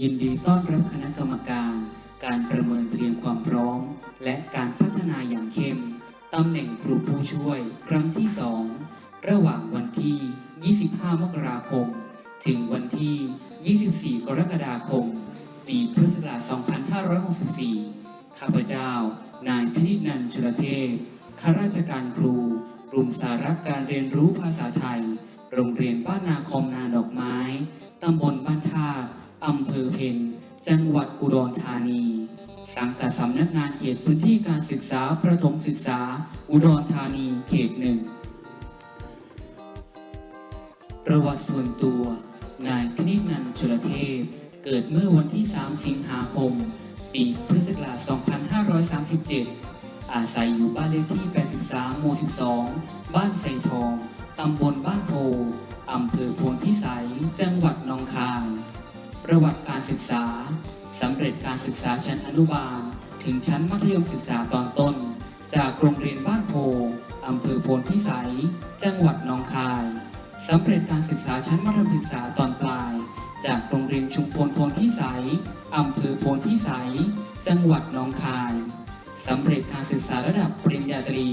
ยินดีต้อนรับคณะกรรมการ การประเมินเตรียมความพร้อม และการพัฒนาอย่างเข้มตำแหน่งครูผู้ช่วย ครั้งที่ 2 ระหว่างวันที่ 25 มกราคม ถึงวันที่ 24 กรกฎาคม ปีพุทธศักราช 2564 ข้าพเจ้า นายพินิจนันชุลเทพข้าราชการครู กลุ่มสาระการเรียนรู้ภาษาไทย โรงเรียนบ้านนาคอมนาดอกไม้ ตำบลบ้านท่า อำเภอเพนจังหวัดอุดรธานี สังกัดสำนักงานเขตพื้นที่การศึกษาประถมศึกษา อุดรธานีเขตหนึ่งประวัติส่วนตัว นายพินิจนันจุลเทพ เกิดเมื่อวันที่ 3 สิงหาคม ปีพุทธศักราช 2537 อาศัยอยู่บ้านเลขที่ 83 หมู่ 12 บ้านไสทอง ตำบลบ้านโพอำเภอโพนพิสัย จังหวัดหนองคาย ประวัติการศึกษาสำเร็จการศึกษาชั้นอนุบาล ถึงชั้นมัธยมศึกษาตอนต้น จากโรงเรียนบ้านโพอำเภอโพนพิสัย จังหวัดหนองคายสำเร็จการศึกษาชั้นมัธยมศึกษาตอนปลาย จากโรงเรียนชุมพลโพนพิสัยอำเภอโพนพิสัย จังหวัดหนองคายสำเร็จการศึกษาระดับปริญญาตรี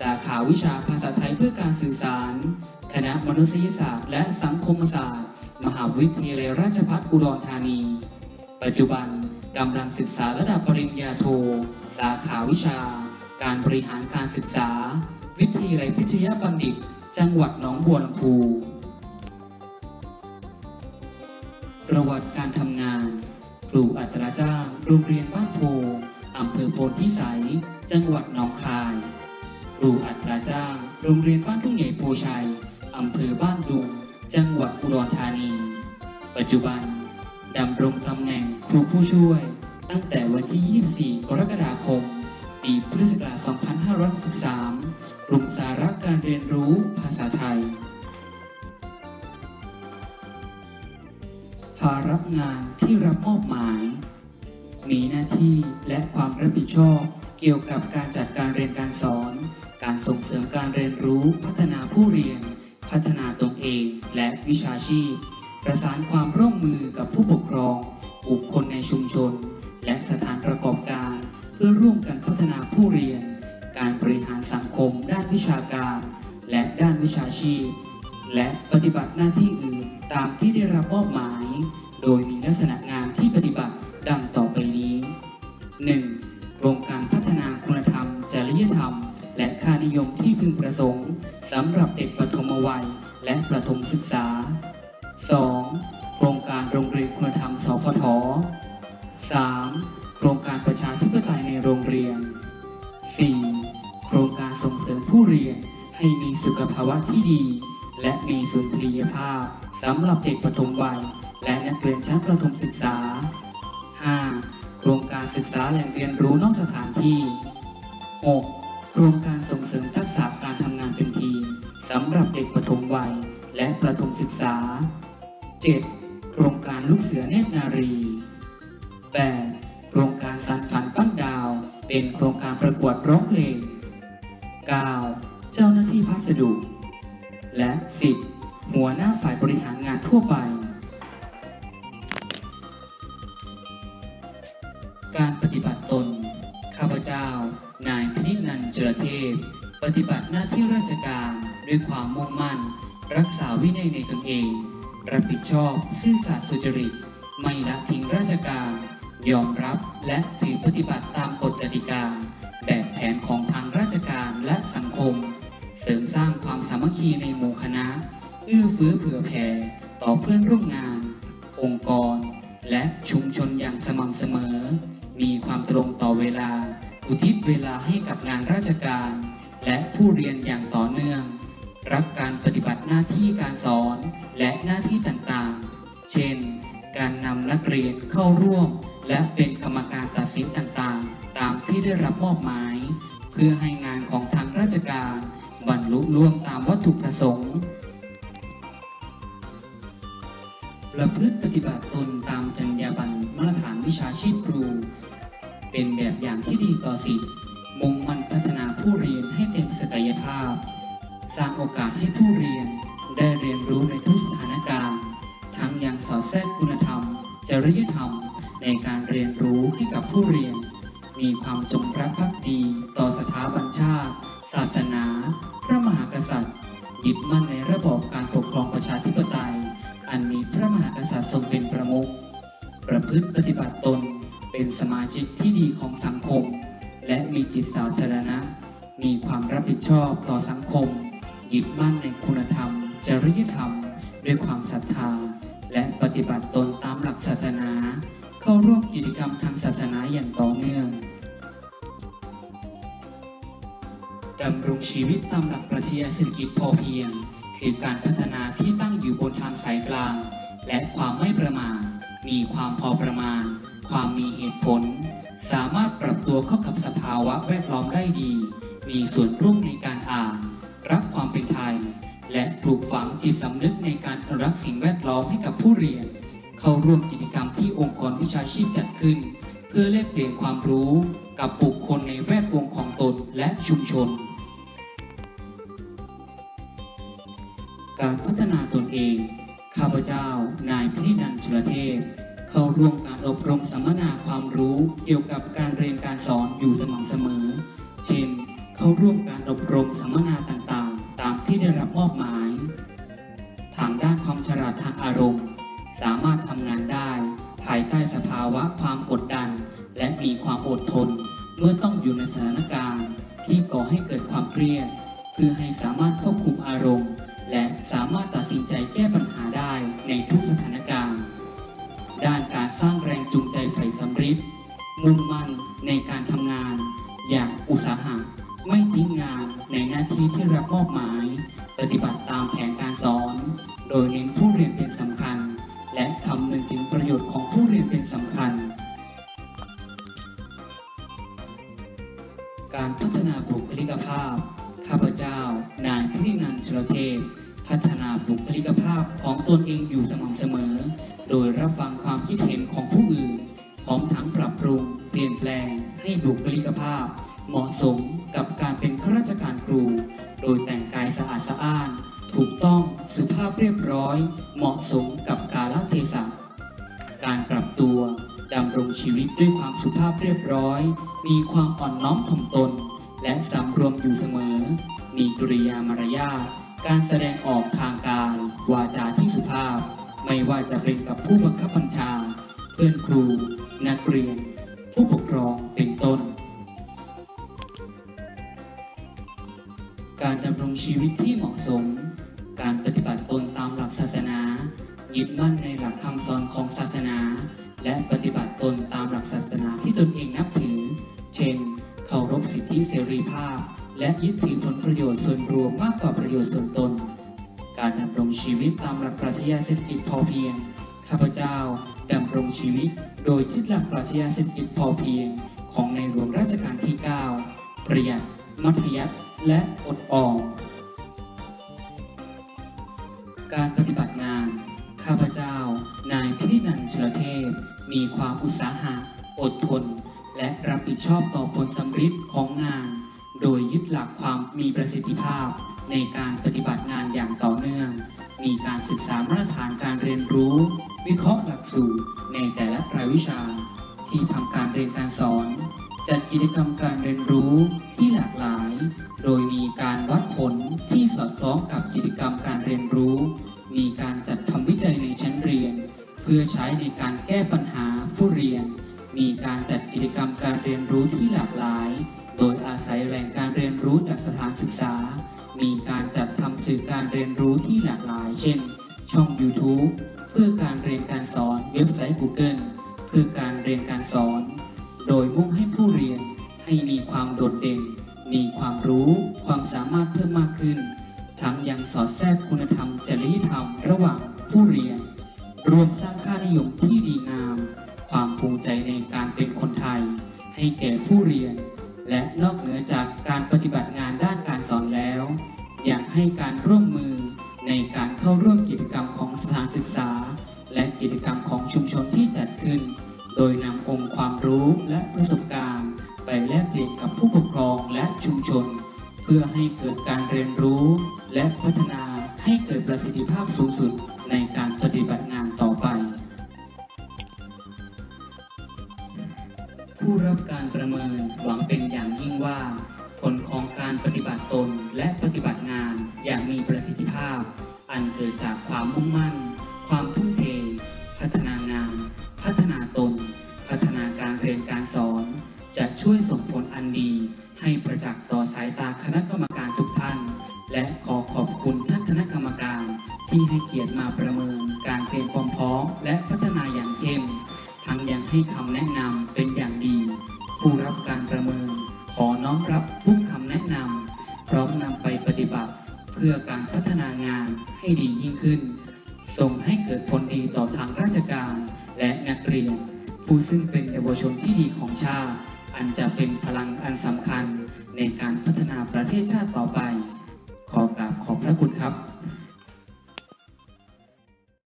สาขาวิชาภาษาไทยเพื่อการสื่อสาร คณะมนุษยศาสตร์และสังคมศาสตร์ มหาวิทยาลัยราชภัฏอุดรธานี ปัจจุบันกำลังศึกษาระดับปริญญาโท สาขาวิชา การบริหารการศึกษา วิทยาลัยพิทยาบัณฑิต จังหวัดหนองบัวลำพูประวัติการทำงาน ครูอัตราจ้างโรงเรียนบ้านโพอำเภอโพนพิสัย จังหวัดหนองคาย ครูอัตราจ้างโรงเรียนบ้านทุ่งใหญ่โพชัยอำเภอบ้านดุง จังหวัดอุดรธานี ปัจจุบันดำรงตำแหน่งครูผู้ช่วย ตั้งแต่วันที่ 24 กรกฎาคม ปีพุทธศักราช 2563กลุ่มสาระการเรียนรู้ภาษาไทย ภาระงานที่รับมอบหมาย มีหน้าที่และความรับผิดชอบเกี่ยวกับการจัดการเรียนการสอน การส่งเสริมการเรียนรู้ พัฒนาผู้เรียน พัฒนาตนเอง และวิชาชีพ ประสานความร่วมมือกับผู้ปกครองบุคคลในชุมชน และสถานประกอบการ เพื่อร่วมกันพัฒนาผู้เรียน การบริหารสังคม ด้านวิชาการ และด้านวิชาชีพ และปฏิบัติหน้าที่อื่นตามที่ได้รับมอบหมาย โดยมีลักษณะงาน โรงเรียน 4. โครงการส่งเสริมผู้เรียนให้มีสุขภาวะที่ดี และมีสุนทรียภาพสำหรับเด็กปฐมวัย และนักเรียนชั้นประถมศึกษา 5. โครงการศึกษาแหล่งเรียนรู้นอกสถานที่ 6. โครงการส่งเสริมทักษะการทำงานเป็นทีมสำหรับเด็กปฐมวัย และประถมศึกษา 7. โครงการลูกเสือเนตรนารี 8. โครงการสัน เป็นโครงการประกวดร้องเพลง 9. เจ้าหน้าที่พัสดุ และ 10. หัวหน้าฝ่ายบริหารงานทั่วไป การปฏิบัติตน ข้าพเจ้า นายพินันจุลเทพ ปฏิบัติหน้าที่ราชการด้วยความมุ่งมั่น รักษาวินัยในตนเอง รับผิดชอบ ซื่อสัตย์สุจริต ไม่ละทิ้งราชการ ยอมรับและถือปฏิบัติตามกฎกติกา แบบแผนของทางราชการและสังคม เสริมสร้างความสามัคคีในหมู่คณะ เอื้อเฟื้อเผื่อแผ่ต่อเพื่อนร่วมงาน องค์กร และชุมชนอย่างสม่ำเสมอ มีความตรงต่อเวลา อุทิศเวลาให้กับงานราชการ และผู้เรียนอย่างต่อเนื่อง รักการปฏิบัติหน้าที่การสอนและหน้าที่ต่างๆ เช่น การนำนักเรียนเข้าร่วม และเป็นกรรมการตัดสินต่างๆ ตามที่ได้รับมอบหมาย เพื่อให้งานของทางราชการบรรลุล่วงตามวัตถุประสงค์ ประพฤติปฏิบัติตนตามจรรยาบรรณมาตรฐานวิชาชีพครู เป็นแบบอย่างที่ดีต่อสิทธิ์มุ่งมั่นพัฒนาผู้เรียนให้เต็มศักยภาพ สร้างโอกาสให้ผู้เรียนได้เรียนรู้ในทุกสถานการณ์ ทั้งยังสอดแทรกคุณธรรมจจริยธรรม ในการเรียนรู้ให้กับผู้เรียน มีความจงรักภักดีต่อสถาบันชาติ ศาสนา พระมหากษัตริย์ ยึดมั่นในระบอบการปกครองประชาธิปไตย อันมีพระมหากษัตริย์ทรงเป็นประมุขประพฤติปฏิบัติตนเป็นสมาชิกที่ดีของสังคม และมีจิตสาธารณะ มีความรับผิดชอบต่อสังคม ยึดมั่นในคุณธรรม จริยธรรม ด้วยความศรัทธา และปฏิบัติตนตามหลักศาสนา เข้าร่วมกิจกรรมทางศาสนาอย่างต่อเนื่องดำรงชีวิตตามหลักปรัชญาเศรษฐกิจพอเพียง คือการพัฒนาที่ตั้งอยู่บนทางสายกลาง และความไม่ประมาทมีความพอประมาณ ความมีเหตุผล สามารถปรับตัวเข้ากับสภาวะแวดล้อมได้ดี มีส่วนร่วมในการอ่านรักความเป็นไทย และปลูกฝังจิตสำนึกในการรักสิ่งแวดล้อมให้กับผู้เรียน เข้าร่วมกิจ วิชาชีพจัดขึ้น เพื่อแลกเปลี่ยนความรู้กับบุคคลในแวดวงของตนและชุมชน การพัฒนาตนเอง ข้าพเจ้า นายพินันชุลเทพ เข้าร่วมการอบรมสัมมนาความรู้เกี่ยวกับการเรียนการสอนอยู่สม่ำเสมอ เช่น เข้าร่วมการอบรมสัมมนาต่างๆ ตามที่ได้รับมอบหมาย ทางด้านความฉลาดทางอารมณ์ สามารถทำงานได้ ภายใต้สภาวะความกดดัน และมีความอดทน เมื่อต้องอยู่ในสถานการณ์ ที่ก่อให้เกิดความเครียดเพื่อให้สามารถควบคุมอารมณ์ และสามารถตัดสินใจแก้ปัญหาได้ในทุกสถานการณ์ ด้านการสร้างแรงจูงใจใฝ่สำริดมุ่งมั่นในการทำงาน อย่างอุตสาหะไม่ทิ้งงานในหน้าที่ที่รับมอบหมาย ปฏิบัติตามแผนการสอน โดยเน้นผู้เรียนเป็นสำ พของตนเองอยู่สม่ำเสมอ โดยรับฟังความคิดเห็นของผู้อื่นพร้อมทั้งปรับปรุง เปลี่ยนแปลง ให้บุคลิกภาพ เหมาะสมกับการเป็นข้าราชการครู โดยแต่งกายสะอาดสะอ้าน ถูกต้องสุภาพเรียบร้อย เหมาะสมกับกาลเทศะการปรับตัวดำรงชีวิตด้วยความสุภาพเรียบร้อย มีความอ่อนน้อมถ่อมตน และสำรวมอยู่เสมอ มีกริยามารยาท การแสดงออกทางกายวาจาที่สุภาพ ไม่ว่าจะเป็นกับผู้บังคับบัญชา เพื่อนครู นักเรียน ผู้ปกครองเป็นต้น การดำรงชีวิตที่เหมาะสม การปฏิบัติตนตามหลักศาสนายึดมั่นในหลักคำสอนของศาสนา และปฏิบัติตนตามหลักศาสนาที่ตนเองนับถือ เช่น เคารพสิทธิเสรีภาพ และยึดถือผลประโยชน์ส่วนรวมมากกว่าประโยชน์ส่วนตน การดำรงชีวิตตามหลักปรัชญาเศรษฐกิจพอเพียง ข้าพเจ้าดำรงชีวิต โดยยึดหลักปรัชญาเศรษฐกิจพอเพียง ของในหลวงรัชกาลที่ 9 ประหยัด มัธยัสถ์และอดออมการปฏิบัติงาน ข้าพเจ้า นายพินินันเชลเทพ มีความอุตสาหะ อดทน และรับผิดชอบต่อผลสำฤทธิ์ของงาน โดยยึดหลักความมีประสิทธิภาพ ในการปฏิบัติงานอย่างต่อเนื่อง มีการศึกษามาตรฐานการเรียนรู้ วิเคราะห์หลักสูตรในแต่ละรายวิชา ที่ทำการเรียนการสอน จัดกิจกรรมการเรียนรู้ที่หลากหลาย โดยมีการวัดผลที่สอดคล้องกับกิจกรรมการเรียนรู้ มีการจัดทำวิจัยในชั้นเรียน เพื่อใช้ในการแก้ปัญหาผู้เรียน มีการจัดกิจกรรมการเรียนรู้ที่ เพื่อการเรียนการสอน โดยมุ่งให้ผู้เรียนให้มีความโดดเด่น มีความรู้ ความสามารถเพิ่มมากขึ้น ทั้งยังสอดแทรกคุณธรรมจริยธรรมระหว่างผู้เรียน รวมสร้างค่านิยมที่ดีงาม ความภูมิใจในการเป็นคนไทย ให้แก่ผู้เรียน และนอกเหนือจากการปฏิบัติ สุดในการปฏิบัติงานต่อไป ผู้รับการประเมินหวังเป็นอย่างยิ่งว่า ผลของการปฏิบัติตนและปฏิบัติงานอย่างมีประสิทธิภาพ อันเกิดจากความมุ่งมั่น ความทุ่มเท พัฒนางาน พัฒนาตน พัฒนาการเรียนการสอน จะช่วยส่งผลอันดี ให้ประจักษ์ต่อสายตาคณะกรรมการทุกท่าน และขอขอบคุณท่านคณะกรรมการ ที่ให้เกียรติมาประเมินการเตรียมความพร้อมและพัฒนาอย่างเข้มทั้งยังให้คำแนะนำเป็นอย่างดี ผู้รับการประเมิน ขอน้อมรับทุกคำแนะนำพร้อมนำไปปฏิบัติ เพื่อการพัฒนางานให้ดียิ่งขึ้น ส่งให้เกิดผลดีต่อทางราชการและนักเรียน ผู้ซึ่งเป็นเยาวชนที่ดีของชาติ อันจะเป็นพลังอันสำคัญในการพัฒนาประเทศชาติต่อไป ขอกราบขอบพระคุณครับ